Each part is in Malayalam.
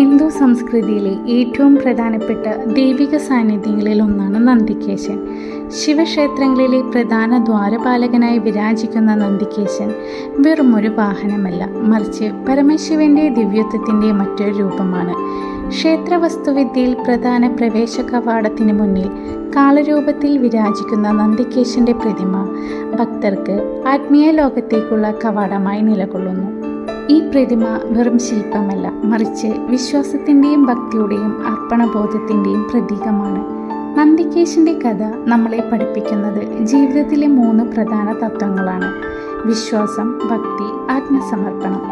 ഹിന്ദു സംസ്കൃതിയിലെ ഏറ്റവും പ്രധാനപ്പെട്ട ദൈവിക സാന്നിധ്യങ്ങളിൽ ഒന്നാണ് നന്ദികേശൻ. ശിവക്ഷേത്രങ്ങളിലെ പ്രധാന ദ്വാരപാലകനായി വിരാജിക്കുന്ന നന്ദികേശൻ വെറുമൊരു വാഹനമല്ല മറിച്ച് പരമശിവന്റെ ദിവ്യത്വത്തിന്റെ മറ്റൊരു രൂപമാണ്. ക്ഷേത്രവസ്തുവിദ്യയിൽ പ്രധാന പ്രവേശ കവാടത്തിന് മുന്നിൽ കാളരൂപത്തിൽ വിരാജിക്കുന്ന നന്ദികേശന്റെ പ്രതിമ ഭക്തർക്ക് ആത്മീയ ലോകത്തേക്കുള്ള കവാടമായി നിലകൊള്ളുന്നു. ഈ പ്രതിമ വെറും ശില്പമല്ല മറിച്ച് വിശ്വാസത്തിന്റെയും ഭക്തിയുടെയും അർപ്പണബോധത്തിന്റെയും പ്രതീകമാണ്. നന്ദികേശന്റെ കഥ നമ്മളെ പഠിപ്പിക്കുന്നത് ജീവിതത്തിലെ മൂന്ന് പ്രധാന തത്വങ്ങളാണ്. വിശ്വാസം ഭക്തി ആത്മസമർപ്പണം.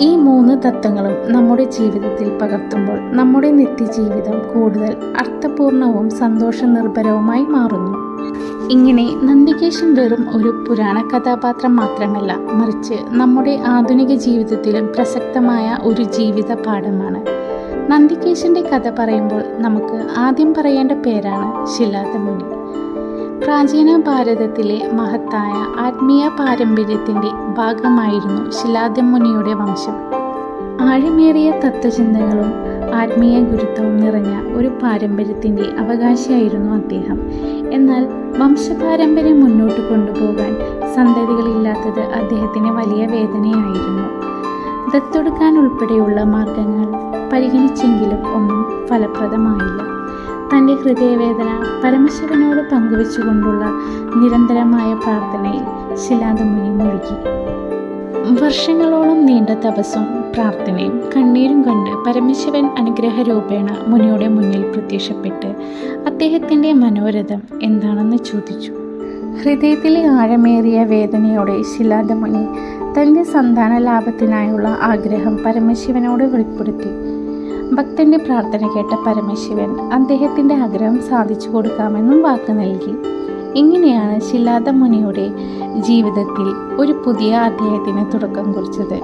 ഈ മൂന്ന് തത്വങ്ങളും നമ്മുടെ ജീവിതത്തിൽ പകർത്തുമ്പോൾ നമ്മുടെ നിത്യജീവിതം കൂടുതൽ അർത്ഥപൂർണവും സന്തോഷ നിർഭരവുമായി മാറുന്നു. ഇങ്ങനെ നന്ദികേശൻ വെറും ഒരു പുരാണ കഥാപാത്രം മാത്രമല്ല മറിച്ച് നമ്മുടെ ആധുനിക ജീവിതത്തിലും പ്രസക്തമായ ഒരു ജീവിത പാഠമാണ്. നന്ദികേശന്റെ കഥ പറയുമ്പോൾ നമുക്ക് ആദ്യം പറയേണ്ട പേരാണ് ശിലാതമുനി. പ്രാചീന ഭാരതത്തിലെ മഹത്തായ ആത്മീയ പാരമ്പര്യത്തിന്റെ ഭാഗമായിരുന്നു ശിലാദമുനിയുടെ വംശം. ആഴമേറിയ തത്വചിന്തകളും ആത്മീയ ഗുരുത്വം നിറഞ്ഞ ഒരു പാരമ്പര്യത്തിന്റെ അവകാശിയായിരുന്നു അദ്ദേഹം. എന്നാൽ വംശപാരമ്പര്യം മുന്നോട്ട് കൊണ്ടുപോകാൻ സന്തതികളില്ലാത്തത് അദ്ദേഹത്തിന് വലിയ വേദനയായിരുന്നു. ദത്തെടുക്കാൻ ഉൾപ്പെടെയുള്ള മാർഗങ്ങൾ പരിഗണിച്ചെങ്കിലും ഒന്നും ഫലപ്രദമായില്ല. തന്റെ ഹൃദയവേദന പരമശിവനോട് പങ്കുവെച്ചുകൊണ്ടുള്ള നിരന്തരമായ പ്രാർത്ഥനയിൽ ശിലാദമുനി മുഴുകി. വർഷങ്ങളോളം നീണ്ട തപസ്സും പ്രാർത്ഥനയും കണ്ണീരും കണ്ട് പരമശിവൻ അനുഗ്രഹ രൂപേണ മുനിയുടെ മുന്നിൽ പ്രത്യക്ഷപ്പെട്ട് അദ്ദേഹത്തിന്റെ മനോരഥം എന്താണെന്ന് ചോദിച്ചു. ഹൃദയത്തിലെ ആഴമേറിയ വേദനയോടെ ശിലാദമുനി തന്റെ സന്താന ലാഭത്തിനായുള്ള ആഗ്രഹം പരമശിവനോട് വെളിപ്പെടുത്തി. ഭക്തന്റെ പ്രാർത്ഥന കേട്ട പരമശിവൻ അദ്ദേഹത്തിന്റെ ആഗ്രഹം സാധിച്ചു കൊടുക്കാമെന്നും വാക്ക് നൽകി. ഇങ്ങനെയാണ് ശിലാദ മുനിയുടെ ജീവിതത്തിൽ ഒരു പുതിയ അധ്യായത്തിന് തുടക്കം കുറിച്ചത്.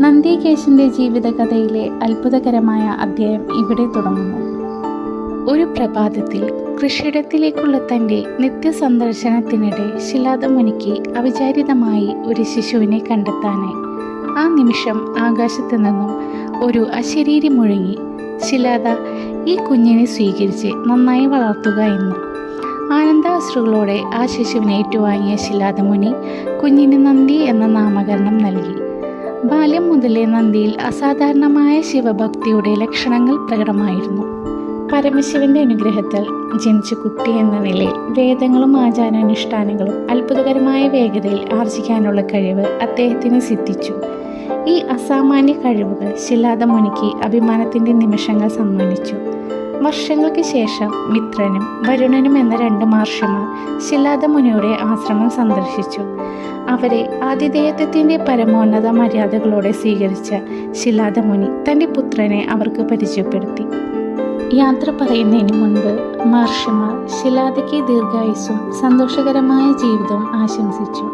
നന്ദികേശിന്റെ ജീവിതകഥയിലെ അത്ഭുതകരമായ അധ്യായം ഇവിടെ തുടങ്ങുന്നു. ഒരു പ്രഭാതത്തിൽ കൃഷിയിടത്തിലേക്കുള്ള തന്റെ നിത്യസന്ദർശനത്തിനിടെ ശിലാദ മുനിക്ക് അവിചാരിതമായി ഒരു ശിശുവിനെ കണ്ടെത്താനായി. ആ നിമിഷം ആകാശത്തു നിന്നും ഒരു അശരീരി മുഴങ്ങി. ശിലാദ ഈ കുഞ്ഞിനെ സ്വീകരിച്ച് നന്നായി വളർത്തുക എന്ന്. ആനന്ദാശ്രുകളോടെ ആ ശിശുവിനെ ഏറ്റുവാങ്ങിയ ശിലാദമുനി കുഞ്ഞിന് നന്ദി എന്ന നാമകരണം നൽകി. ബാല്യം മുതലേ നന്ദിയിൽ അസാധാരണമായ ശിവഭക്തിയുടെ ലക്ഷണങ്ങൾ പ്രകടമായിരുന്നു. പരമശിവന്റെ അനുഗ്രഹത്താൽ ജനിച്ച കുട്ടി എന്ന നിലയിൽ വേദങ്ങളും ആചാരാനുഷ്ഠാനങ്ങളും അത്ഭുതകരമായ വേഗതയിൽ ആർജിക്കാനുള്ള കഴിവ് അദ്ദേഹത്തിന് സിദ്ധിച്ചു. ഈ അസാമാന്യ കഴിവുകൾ ശിലാദമുനിക്ക് അഭിമാനത്തിന്റെ നിമിഷങ്ങൾ സമ്മാനിച്ചു. വർഷങ്ങൾക്ക് ശേഷം മിത്രനും വരുണനും എന്ന രണ്ട് മഹർഷിമാർ ശിലാദമുനിയുടെ ആശ്രമം സന്ദർശിച്ചു. അവരെ ആതിഥേയത്വത്തിന്റെ പരമോന്നത മര്യാദകളോടെ സ്വീകരിച്ച ശിലാദ മുനി തന്റെ പുത്രനെ അവർക്ക് പരിചയപ്പെടുത്തി. യാത്ര പറയുന്നതിന് മുൻപ് മഹർഷിമാർ ശിലാദയ്ക്ക് ദീർഘായുസ്സും സന്തോഷകരമായ ജീവിതവും ആശംസിച്ചു.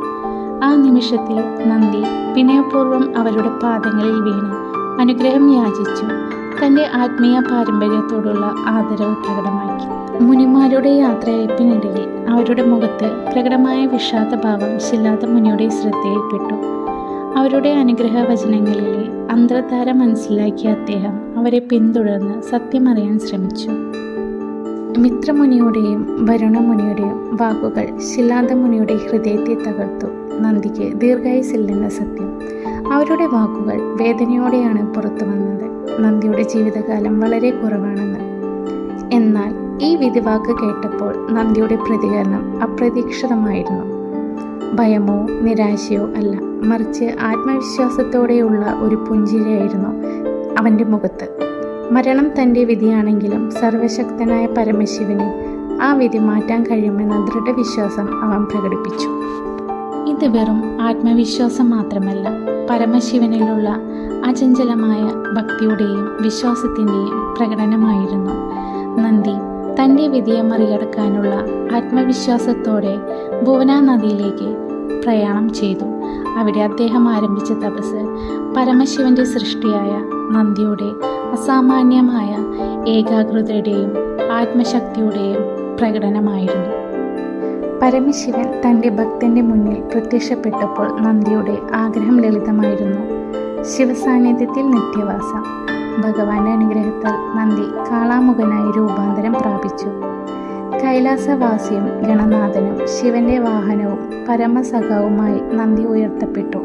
ആ നിമിഷത്തിൽ നന്ദി. വിനയപൂർവം അവരുടെ പാദങ്ങളിൽ വീണ് അനുഗ്രഹം യാചിച്ചു. തന്റെ ആത്മീയ പാരമ്പര്യത്തോടുള്ള ആദരവ് പ്രകടമാക്കി. മുനിമാരുടെ യാത്രയപ്പിനിടയിൽ അവരുടെ മുഖത്ത് പ്രകടമായ വിഷാദഭാവം ശില്ലാത്ത മുനിയുടെ ശ്രദ്ധയിൽപ്പെട്ടു. അവരുടെ അനുഗ്രഹ വചനങ്ങളിലെ അന്തർധാര മനസ്സിലാക്കിയ അദ്ദേഹം അവരെ പിന്തുടർന്ന് സത്യമറിയാൻ ശ്രമിച്ചു. മിത്രമുനിയുടെയും വരുണമുനിയുടെയും വാക്കുകൾ ശിലാദമുനിയുടെ ഹൃദയത്തെ തകർത്തു. നന്ദിക്ക് ദീർഘായുസില്ലെന്ന സത്യം. അവരുടെ വാക്കുകൾ വേദനയോടെയാണ് പുറത്തു വന്നത്. നന്ദിയുടെ ജീവിതകാലം വളരെ കുറവാണെന്ന്. എന്നാൽ ഈ വിധിവാക്ക് കേട്ടപ്പോൾ നന്ദിയുടെ പ്രതികരണം അപ്രതീക്ഷിതമായിരുന്നു. ഭയമോ നിരാശയോ അല്ല മറിച്ച് ആത്മവിശ്വാസത്തോടെയുള്ള ഒരു പുഞ്ചിരിയായിരുന്നു അവന്റെ മുഖത്ത്. മരണം തന്റെ വിധിയാണെങ്കിലും സർവശക്തനായ പരമശിവനെ ആ വിധി മാറ്റാൻ കഴിയുമെന്ന ദൃഢവിശ്വാസം അവൻ പ്രകടിപ്പിച്ചു. ഇത് വെറും ആത്മവിശ്വാസം മാത്രമല്ല പരമശിവനിലുള്ള അചഞ്ചലമായ ഭക്തിയുടെയും വിശ്വാസത്തിന്റെയും പ്രകടനമായിരുന്നു. നന്ദി തന്റെ വിധിയെ മറികടക്കാനുള്ള ആത്മവിശ്വാസത്തോടെ ഭുവന നദിയിലേക്ക് പ്രയാണം ചെയ്തു. അവിടെ അദ്ദേഹം ആരംഭിച്ച തപസ് പരമശിവന്റെ സൃഷ്ടിയായ നന്ദിയുടെ അസാമാന്യമായ ഏകാഗ്രതയുടെയും ആത്മശക്തിയുടെയും പ്രകടനമായിരുന്നു. പരമശിവൻ തന്റെ ഭക്തന്റെ മുന്നിൽ പ്രത്യക്ഷപ്പെട്ടപ്പോൾ നന്ദിയുടെ ആഗ്രഹം ലളിതമായിരുന്നു. ശിവസാന്നിധ്യത്തിൽ നിത്യവാസം. ഭഗവാന്റെ അനുഗ്രഹത്താൽ നന്ദി കാളാമുഖനായി രൂപാന്തരം പ്രാപിച്ചു. കൈലാസവാസിയും ഗണനാഥനും ശിവന്റെ വാഹനവും പരമസഖാവുമായി നന്ദി ഉയർത്തപ്പെട്ടു.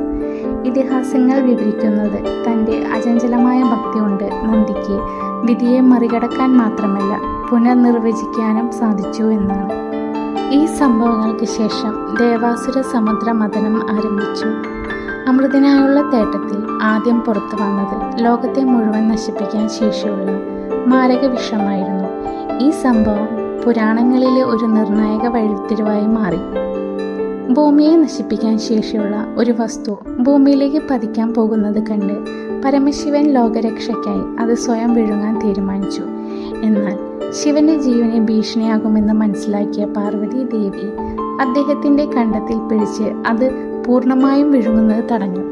ഇതിഹാസങ്ങൾ വിവരിക്കുന്നത് തന്റെ അചഞ്ചലമായ ഭക്തി കൊണ്ട് നന്ദിക്ക് വിധിയെ മറികടക്കാൻ മാത്രമല്ല പുനർനിർവചിക്കാനും സാധിച്ചു എന്നാണ്. ഈ സംഭവങ്ങൾക്ക് ശേഷം ദേവാസുര സമുദ്ര മഥനം ആരംഭിച്ചു. അമൃതിനായുള്ള തേട്ടത്തിൽ ആദ്യം പുറത്തു വന്നത് ലോകത്തെ മുഴുവൻ നശിപ്പിക്കാൻ ശേഷിയുള്ള മാരക വിഷമായിരുന്നു ഈ സംഭവം പുരാണങ്ങളിലെ ഒരു നിർണായക വഴിത്തിരിവായി മാറി. ഭൂമിയെ നശിപ്പിക്കാൻ ശേഷിയുള്ള ഒരു വസ്തു ഭൂമിയിലേക്ക് പതിക്കാൻ പോകുന്നത് കണ്ട് പരമശിവൻ ലോകരക്ഷയ്ക്കായി അത് സ്വയം വിഴുങ്ങാൻ തീരുമാനിച്ചു. എന്നാൽ ശിവന്റെ ജീവനെ ഭീഷണിയാകുമെന്ന് മനസ്സിലാക്കിയ പാർവതി ദേവി അദ്ദേഹത്തിന്റെ കണ്ടത്തിൽ പിടിച്ച് അത് പൂർണമായും വിഴുങ്ങുന്നത് തടഞ്ഞു.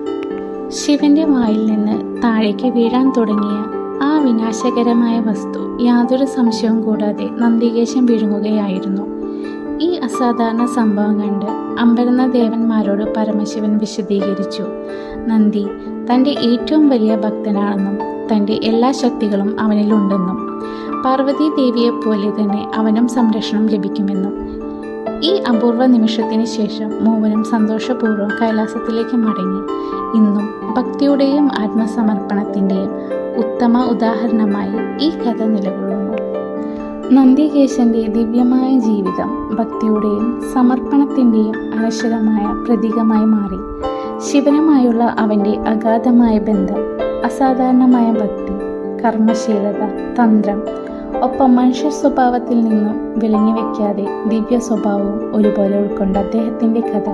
ശിവന്റെ വായിൽ നിന്ന് താഴേക്ക് വീഴാൻ തുടങ്ങിയ ആ വിനാശകരമായ വസ്തു യാതൊരു സംശയവും കൂടാതെ നന്ദികേശം വിഴുങ്ങുകയായിരുന്നു. ഈ അസാധാരണ സംഭവം കണ്ട് അമ്പരന്ന ദേവന്മാരോട് പരമശിവൻ വിശദീകരിച്ചു. നന്ദി തന്റെ ഏറ്റവും വലിയ ഭക്തനാണെന്നും തന്റെ എല്ലാ ശക്തികളും അവനിലുണ്ടെന്നും. പാർവതി ദേവിയെപ്പോലെ തന്നെ അവനും സംരക്ഷണം ലഭിക്കുമെന്നും ഈ അപൂർവ നിമിഷത്തിന് ശേഷം മൂവനും സന്തോഷപൂർവം കൈലാസത്തിലേക്ക് മടങ്ങി. ഇന്നും ഭക്തിയുടെയും ആത്മസമർപ്പണത്തിന്റെയും ഉത്തമ ഉദാഹരണമായി ഈ കഥ നിലകൊള്ളുന്നു. നന്ദികേശന്റെ ദിവ്യമായ ജീവിതം ഭക്തിയുടെയും സമർപ്പണത്തിന്റെയും അനശ്വരമായ പ്രതീകമായി മാറി. ശിവനുമായുള്ള അവന്റെ അഗാധമായ ബന്ധം അസാധാരണമായ ഭക്തി കർമ്മശീലത തന്ത്രം ഒപ്പം മനുഷ്യ സ്വഭാവത്തിൽ നിന്നും വിളങ്ങി വെക്കാതെ ദിവ്യ സ്വഭാവവും ഒരുപോലെ ഉൾക്കൊണ്ട അദ്ദേഹത്തിന്റെ കഥ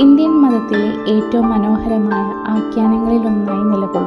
ഇന്ത്യൻ മതത്തിലെ ഏറ്റവും മനോഹരമായ ആഖ്യാനങ്ങളിലൊന്നായി നിലകൊള്ളും